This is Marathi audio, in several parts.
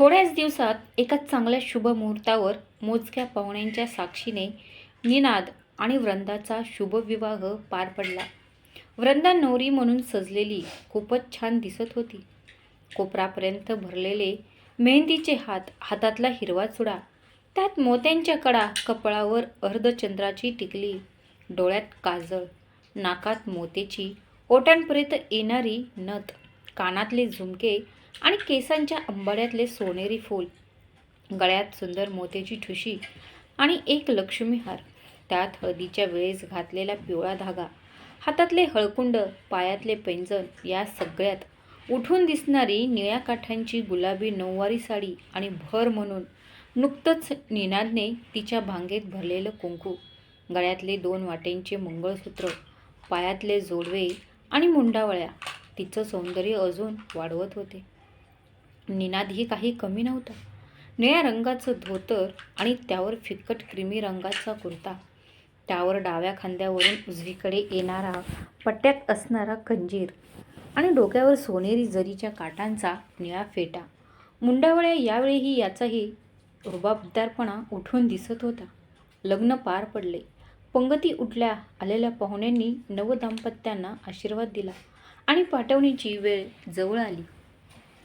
थोड्याच दिवसात एका चांगल्या शुभ मुहूर्तावर मोजक्या पाहुण्यांच्या साक्षीने निनाद आणि वृंदाचा शुभविवाह पार पडला. वृंदा नवरी म्हणून सजलेली खूपच छान दिसत होती. कोपरापर्यंत भरलेले मेहंदीचे हात हातातला हिरवा चुडा त्यात मोत्यांच्या कडा कपाळावर अर्धचंद्राची टिकली डोळ्यात काजळ नाकात मोतेची ओटांपर्यंत येणारी नथ कानातले झुमके आणि केसांच्या अंबाड्यातले सोनेरी फूल गळ्यात सुंदर मोत्याची ठुशी आणि एक लक्ष्मीहार त्यात हळदीच्या वेळेस घातलेला पिवळा धागा हातातले हळकुंड पायातले पैंजण या सगळ्यात उठून दिसणारी निळ्या काठांची गुलाबी नऊवारी साडी आणि भर म्हणून नुकतंच निनादने तिच्या भांगेत भरलेलं कुंकू गळ्यातले दोन वाटेंचे मंगळसूत्र पायातले जोडवे आणि मुंडावळ्या तिचं सौंदर्य अजून वाढवत होते. निनादही काही कमी नव्हता. निळ्या रंगाचं धोतर आणि त्यावर फिकट क्रीमी रंगाचा कुर्ता. त्यावर डाव्या खांद्यावरून उजवीकडे येणारा पट्ट्यात असणारा कंजीर आणि डोक्यावर सोनेरी जरीच्या काटांचा निळा फेटा. मुंडावळ्या यावेळीही याचाही रुबाबदारपणा उठून दिसत होता. लग्न पार पडले. पंगती उठल्या आलेल्या पाहुण्यांनी नवदाम्पत्यांना आशीर्वाद दिला आणि पाठवणीची वेळ जवळ आली.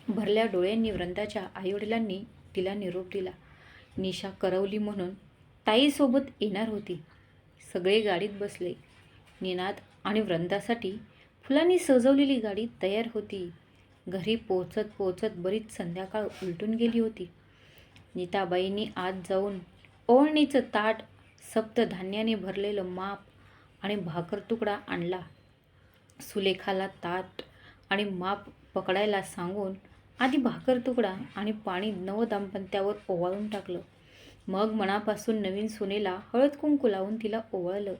भरल्या डोळ्यांनी वृंदाच्या आईवडिलांनी तिला निरोप दिला. निशा करवली म्हणून ताईसोबत येणार होती. सगळे गाडीत बसले. निनाद आणि वृंदासाठी फुलांनी सजवलेली गाडी तयार होती. घरी पोचत पोचत बरीच संध्याकाळ उलटून गेली होती. नीताबाईंनी आत जाऊन ओळणीचं ताट सप्तधान्याने भरलेलं माप आणि भाकर तुकडा आणला. सुलेखाला ताट आणि माप पकडायला सांगून आधी भाकर तुकडा आणि पाणी नवदाम्पत्यावर ओवाळून टाकलं. मग मनापासून नवीन सुनेला हळद कुंकू लावून तिला ओवाळलं.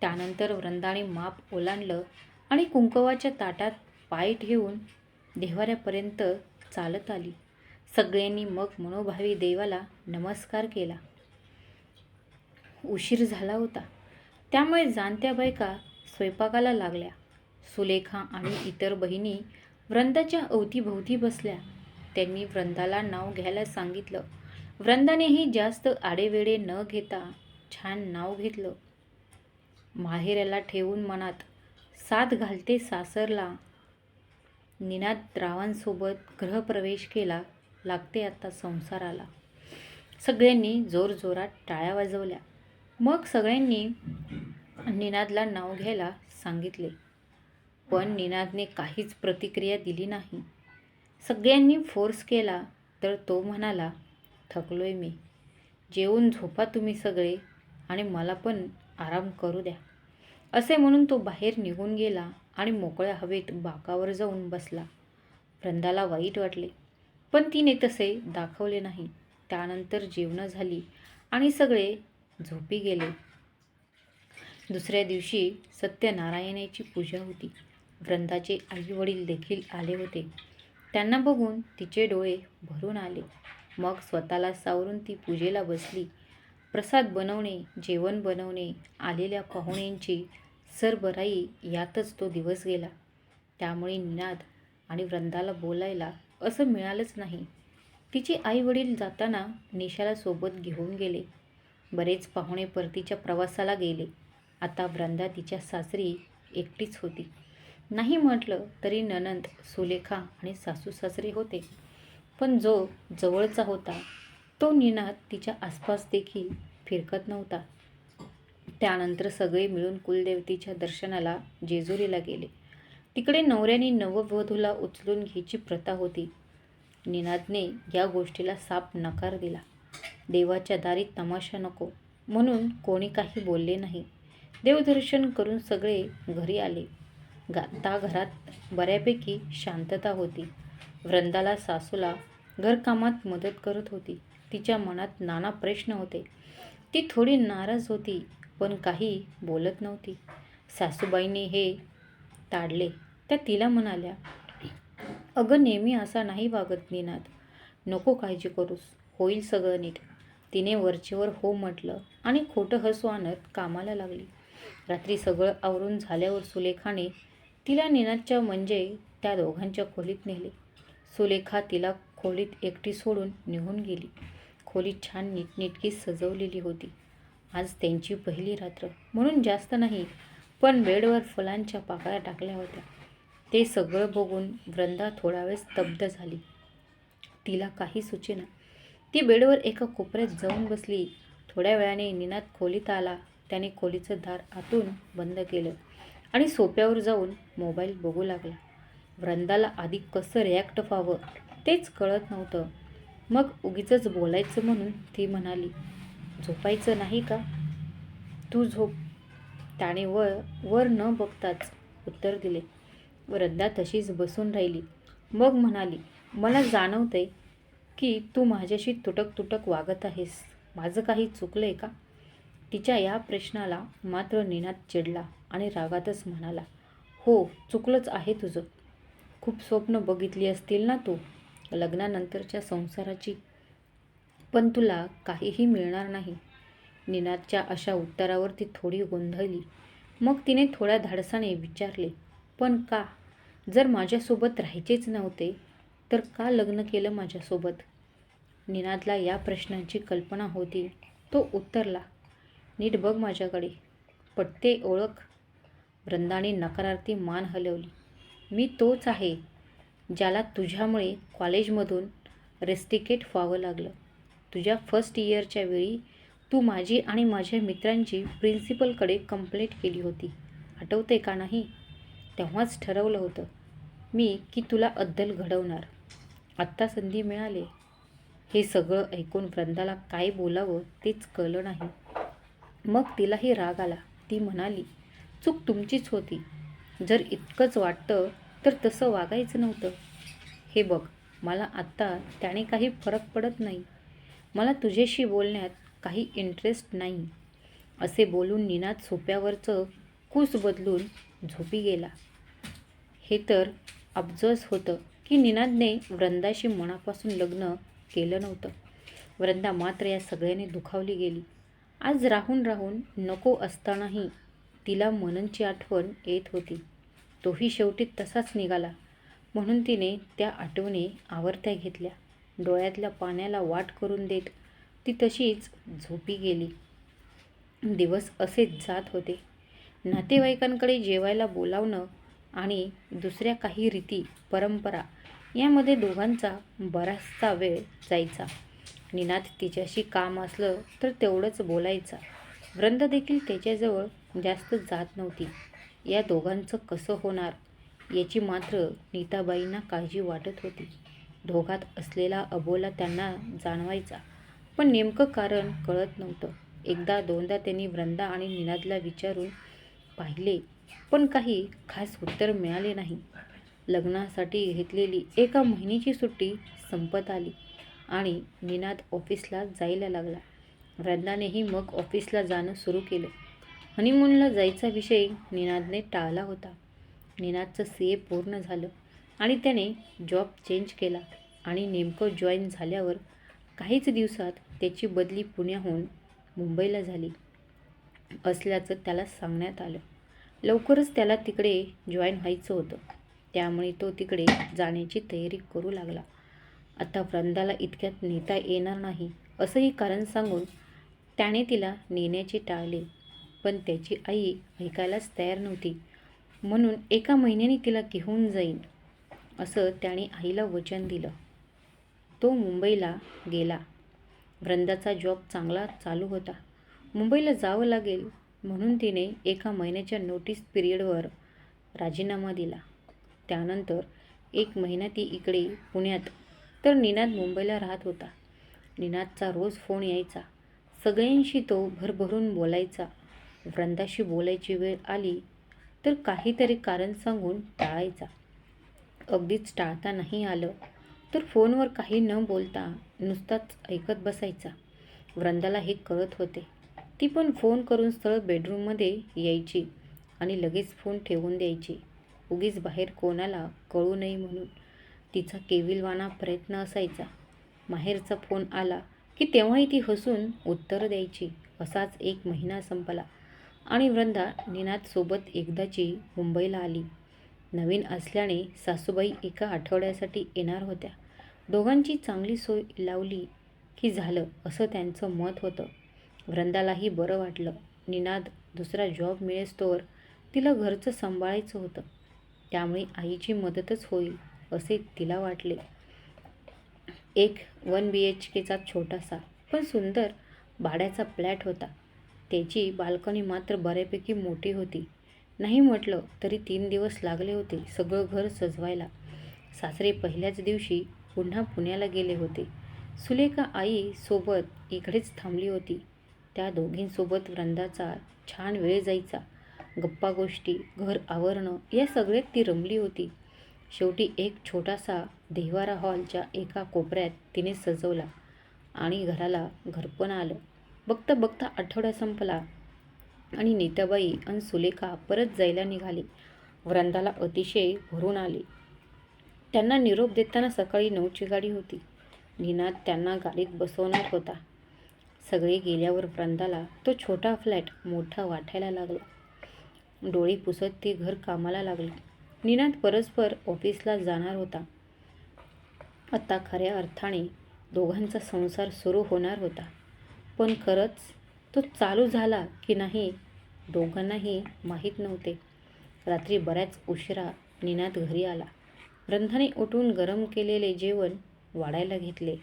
त्यानंतर वृंदाने माप ओलांडलं आणि कुंकवाच्या ताटात पाय ठेवून देवाऱ्यापर्यंत चालत आली. सगळ्यांनी मग मनोभावी देवाला नमस्कार केला. उशीर झाला होता. त्यामुळे जाणत्या बायका स्वयंपाकाला लागल्या. सुलेखा आणि इतर बहिणी वृंदाच्या अवतीभोवती बसल्या. त्यांनी वृंदाला नाव घ्यायला सांगितलं. वृंदानेही जास्त आडेवेडे न घेता छान नाव घेतलं. माहेराला ठेवून मनात साथ घालते सासरला. निनाद रावांसोबत गृहप्रवेश केला लागते आता संसाराला. सगळ्यांनी जोरजोरात टाळ्या वाजवल्या. मग सगळ्यांनी निनादला नाव घ्यायला सांगितले. पण निनादने काहीच प्रतिक्रिया दिली नाही. सगळ्यांनी फोर्स केला तर तो म्हणाला थकलोय मी. जेवून झोपा तुम्ही सगळे आणि मला पण आराम करू द्या. असे म्हणून तो बाहेर निघून गेला आणि मोकळ्या हवेत बाकावर जाऊन बसला. वृंदाला वाईट वाटले पण तिने तसे दाखवले नाही. त्यानंतर जेवणं झाली आणि सगळे झोपी गेले. दुसऱ्या दिवशी सत्यनारायणाची पूजा होती. वृंदाचे आईवडील देखील आले होते. त्यांना बघून तिचे डोळे भरून आले. मग स्वतःला सावरून ती पूजेला बसली. प्रसाद बनवणे जेवण बनवणे आलेल्या पाहुण्यांची सरबराई यातच तो दिवस गेला. त्यामुळे निनाद आणि वृंदाला बोलायला असं मिळालंच नाही. तिचे आईवडील जाताना निशाला सोबत घेऊन गेले. बरेच पाहुणे परतीच्या प्रवासाला गेले. आता वृंदा तिच्या सासरी एकटीच होती. नाही म्हटलं तरी ननंद सुलेखा आणि सासू सासरे होते. पण जो जवळचा होता तो निनाद तिच्या आसपास देखील फिरकत नव्हता. त्यानंतर सगळे मिळून कुलदेवतीच्या दर्शनाला जेजुरीला गेले. तिकडे नवऱ्याने नववधूला उचलून घ्यायची प्रथा होती. निनादने या गोष्टीला साप नकार दिला. देवाच्या दारी तमाशा नको म्हणून कोणी काही बोलले नाही. देवदर्शन करून सगळे घरी आले. गाता घरात बऱ्यापैकी शांतता होती. वृंदाला सासूला घरकामात मदत करत होती. तिच्या मनात नाना प्रश्न होते. ती थोडी नाराज होती पण काही बोलत नव्हती. सासूबाईंनी हे ताडले. त्या तिला म्हणाल्या अगं नेहमी असा नाही वागत निनाद नको काळजी करूस. होईल सगळं नीट. तिने वरचेवर हो म्हटलं आणि खोटं हसू आणत कामाला लागली. रात्री सगळं आवरून झाल्यावर सुलेखाने तिला निनादच्या म्हणजे त्या दोघांच्या खोलीत नेले. सुलेखा तिला खोलीत एकटी सोडून निघून गेली. खोली छान नीटनेटकी सजवलेली होती. आज त्यांची पहिली रात्र. म्हणून जास्त नाही पण बेडवर फुलांच्या पाकळ्या टाकल्या होत्या. ते सगळं बघून वृंदा थोडा वेळ स्तब्ध झाली. तिला काही सुचेना. ती बेडवर एका कोपऱ्यात जाऊन बसली. थोड्या वेळाने निनाद खोलीत आला. त्याने खोलीचं दार आतून बंद केलं. आणि सोप्यावर जाऊन मोबाईल बघू लागला. वृंदाला आधी कसं रिॲक्ट व्हावं तेच कळत नव्हतं. मग उगीचंच बोलायचं म्हणून ती म्हणाली झोपायचं नाही का? तू झोप. त्याने वर वर न बघताच उत्तर दिले. वृंदा तशीच बसून राहिली. मग म्हणाली मला जाणवतंय की तू माझ्याशी तुटक तुटक वागत आहेस. माझं काही चुकलं आहे का? तिच्या या प्रश्नाला मात्र निनाद चिडला. आणि रागातच म्हणाला हो चुकलंच आहे तुझं. खूप स्वप्न बघितली असतील ना तू? लग्नानंतरच्या संसाराची. पण तुला काहीही मिळणार नाही. निनादच्या अशा उत्तरावर ती थोडी गोंधळली. मग तिने थोड्या धाडसाने विचारले पण का? जर माझ्यासोबत राहायचेच नव्हते तर का लग्न केलं माझ्यासोबत? निनादला या प्रश्नांची कल्पना होती. तो उत्तरला नीट बघ माझ्याकडे. पटते ओळख. वृंदाने नकारार्थी मान हलवली. मी तोच आहे ज्याला तुझ्यामुळे कॉलेजमधून रेस्टिकेट व्हावं लागलं. तुझ्या फर्स्ट इयरच्या वेळी तू माझी आणि माझ्या मित्रांची प्रिन्सिपलकडे कंप्लेंट केली होती. आठवते का नाही? तेव्हाच ठरवलं होतं मी की तुला अद्दल घडवणार. आत्ता संधी मिळाली. हे सगळं ऐकून वृंदाला काय बोलावं तेच कळलं नाही. मग तिलाही राग आला. ती म्हणाली चूक तुमचीच होती. जर इतकंच वाटतं तर तसं वागायचं नव्हतं. हे बघ मला आत्ता त्याने काही फरक पडत नाही. मला तुझ्याशी बोलण्यात काही इंटरेस्ट नाही. असे बोलून निनाद सोप्यावरचं कूस बदलून झोपी गेला. हे तर अब्जस होतं की निनादने वृंदाशी मनापासून लग्न केलं नव्हतं. वृंदा मात्र या सगळ्याने दुखावली गेली. आज राहून राहून नको असतानाही तिला मननची आठवण येत होती. तोही शेवटी तसाच निघाला. म्हणून तिने त्या आठवणी आवर्त्या घेतल्या. डोळ्यातल्या पाण्याला वाट करून देत ती तशीच झोपी गेली. दिवस असेच जात होते. नातेवाईकांकडे जेवायला बोलावणं आणि दुसऱ्या काही रीती परंपरा यामध्ये दोघांचा बराचसा वेळ जायचा. निनाद तिच्याशी काम असलं तर तेवढंच बोलायचा. वृंद देखील त्याच्याजवळ जास्त जात नव्हती. या दोघांचं कसं होणार याची मात्र नीताबाईंना काळजी वाटत होती. दोघात असलेला अबोला त्यांना जाणवायचा. पण नेमकं कारण कळत नव्हतं. एकदा दोनदा त्यांनी वृंदा आणि निनादला विचारून पाहिले पण काही खास उत्तर मिळाले नाही. लग्नासाठी घेतलेली एका महिन्याची सुट्टी संपत आली आणि निनाद ऑफिसला जायला लागला. वृंदानेही मग ऑफिसला जाणं सुरू केलं. हनीमूनला जायचा विषय निनादने टाळला होता. निनादचं सी ए पूर्ण झालं आणि त्याने जॉब चेंज केला आणि नेमकं जॉईन झाल्यावर काहीच दिवसात त्याची बदली पुण्याहून मुंबईला झाली असल्याचं त्याला सांगण्यात आलं. लवकरच त्याला तिकडे जॉईन व्हायचं होतं. त्यामुळे तो तिकडे जाण्याची तयारी करू लागला. आता वृंदाला इतक्यात नेता येणार नाही असंही कारण सांगून त्याने तिला नेण्याचे टाळले. पण त्याची आई ऐकायलाच तयार नव्हती. म्हणून एका महिन्याने तिला घेऊन जाईन असं त्याने आईला वचन दिलं. तो मुंबईला गेला. वृंदाचा जॉब चांगला चालू होता. मुंबईला जावं लागेल म्हणून तिने एका महिन्याच्या नोटीस पिरियडवर राजीनामा दिला. त्यानंतर एक महिना ती इकडे पुण्यात तर निनाद मुंबईला राहत होता. निनादचा रोज फोन यायचा. सगळ्यांशी तो भरभरून बोलायचा. वृंदाशी बोलायची वेळ आली तर काहीतरी कारण सांगून टाळायचा. अगदीच टाळता नाही आलं तर फोनवर काही न बोलता नुसताच ऐकत बसायचा. वृंदाला हे कळत होते. ती पण फोन करून स्थळ बेडरूममध्ये यायची आणि लगेच फोन ठेवून द्यायची. उगीच बाहेर कोणाला कळू नये म्हणून तिचा केविलवाना प्रयत्न असायचा. माहेरचा फोन आला की तेव्हाही ती हसून उत्तर द्यायची. असाच एक महिना संपला. आणि वृंदा निनादसोबत एकदाची मुंबईला आली. नवीन असल्याने सासूबाई एका आठवड्यासाठी येणार होत्या. दोघांची चांगली सोय लावली की झालं असं त्यांचं मत होतं. वृंदालाही बरं वाटलं. निनाद दुसरा जॉब मिळेस्तोवर तिला घरचं सांभाळायचं होतं. त्यामुळे आईची मदतच होईल असे तिला वाटले. एक वन बी एच केचा छोटासा पण सुंदर भाड्याचा फ्लॅट होता. त्याची बाल्कनी मात्र बऱ्यापैकी मोठी होती. नाही म्हटलं तरी तीन दिवस लागले होते सगळं घर सजवायला. सासरे पहिल्याच दिवशी पुन्हा पुण्याला गेले होते. सुलेखा आई सोबत इकडेच थांबली होती. त्या दोघींसोबत वृंदाचा छान वेळ जायचा. गप्पा गोष्टी घर आवरणं या सगळ्यात ती रमली होती. शेवटी एक छोटासा देवारा हॉलच्या एका कोपऱ्यात तिने सजवला आणि घराला घरपण आलं. बघता बघता आठवडा संपला आणि नीताबाई आणि सुलेखा परत जायला निघाली. वृंदाला अतिशय भरून आले. त्यांना निरोप देताना सकाळी नऊची गाडी होती. निनाद त्यांना गाडीत बसवणार होता. सगळे गेल्यावर वृंदाला तो छोटा फ्लॅट मोठा वाटायला लागला. डोळे पुसत ते घर कामाला लागले. निनाद परस्पर ऑफिसला जाणार होता. आता खऱ्या अर्थाने दोघांचा संसार सुरू होणार होता. पण खरंच तो चालू झाला की नाही दोघांनाही माहीत नव्हते. रात्री बऱ्याच उशिरा निनाद घरी आला. वृंदाने उठून गरम केलेले जेवण वाढायला घेतले.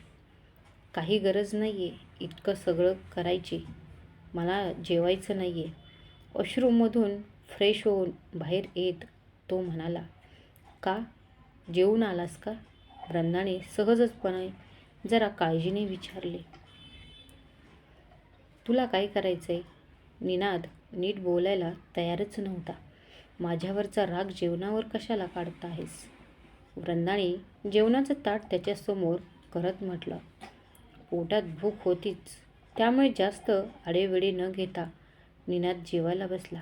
काही गरज नाही आहे इतकं सगळं करायची. मला जेवायचं नाही आहे वॉशरूममधून फ्रेश होऊन बाहेर येत तो म्हणाला का? जेवून आलास का? वृंदाने सहजचपणे जरा काळजीने विचारले. तुला काय करायचं आहे निनाद नीट बोलायला तयारच नव्हता. माझ्यावरचा राग जेवणावर कशाला काढता आहेस वृंदाने जेवणाचं ताट त्याच्यासमोर करत म्हटलं. पोटात भूक होतीच त्यामुळे जास्त आडेवेडे न घेता निनाद जेवायला बसला.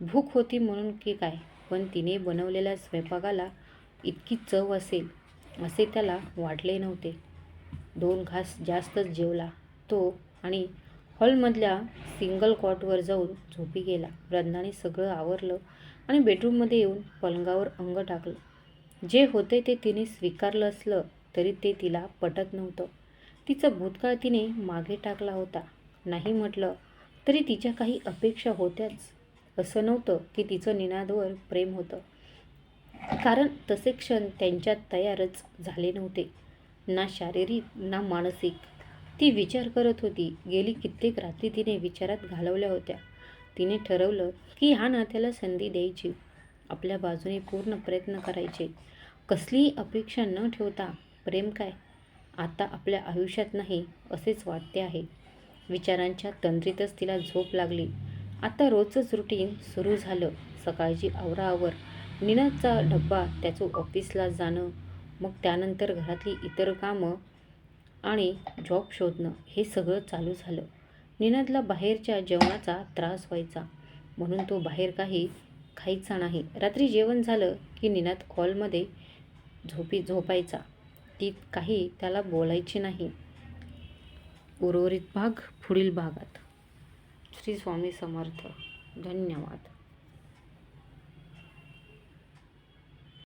भूक होती म्हणून की काय? पण तिने बनवलेल्या स्वयंपाकाला इतकी चव असेल असे त्याला वाटले नव्हते. दोन घास जास्तच जेवला तो आणि हॉलमधल्या सिंगल कॉटवर जाऊन झोपी गेला. वृंदाने सगळं आवरलं आणि बेडरूममध्ये येऊन पलंगावर अंग टाकलं. जे होते ते तिने स्वीकारलं असलं तरी ते तिला पटत नव्हतं. तिचं भूतकाळ तिने मागे टाकला होता. नाही म्हटलं तरी तिच्या काही अपेक्षा होत्याच. असं नव्हतं की तिचं निनादवर प्रेम होतं. कारण तसे क्षण त्यांच्यात तयारच झाले नव्हते. ना शारीरिक ना मानसिक. ती विचार करत होती. गेली कित्येक रात्री तिने विचारात घालवल्या होत्या. तिने ठरवलं की ह्या नात्याला संधी द्यायची. आपल्या बाजूने पूर्ण प्रयत्न करायचे. कसलीही अपेक्षा न ठेवता प्रेम काय? आता आपल्या आयुष्यात नाही असेच वाटते आहे. विचारांच्या तंद्रीतच तिला झोप लागली. आता रोजच रुटीन सुरू झालं. सकाळची आवराआवर निनादचा डब्बा त्याचं ऑफिसला जाणं मग त्यानंतर घरातली इतर कामं आणि जॉब शोधणं हे सगळं चालू झालं. निनादला बाहेरच्या जेवणाचा त्रास व्हायचा. म्हणून तो बाहेर काही खायचा नाही. रात्री जेवण झालं की निनाद हॉलमध्ये झोपी झोपायचा. ती काही त्याला बोलायची नाही. उर्वरित भाग पुढील भागात. श्री स्वामी समर्थ. धन्यवाद.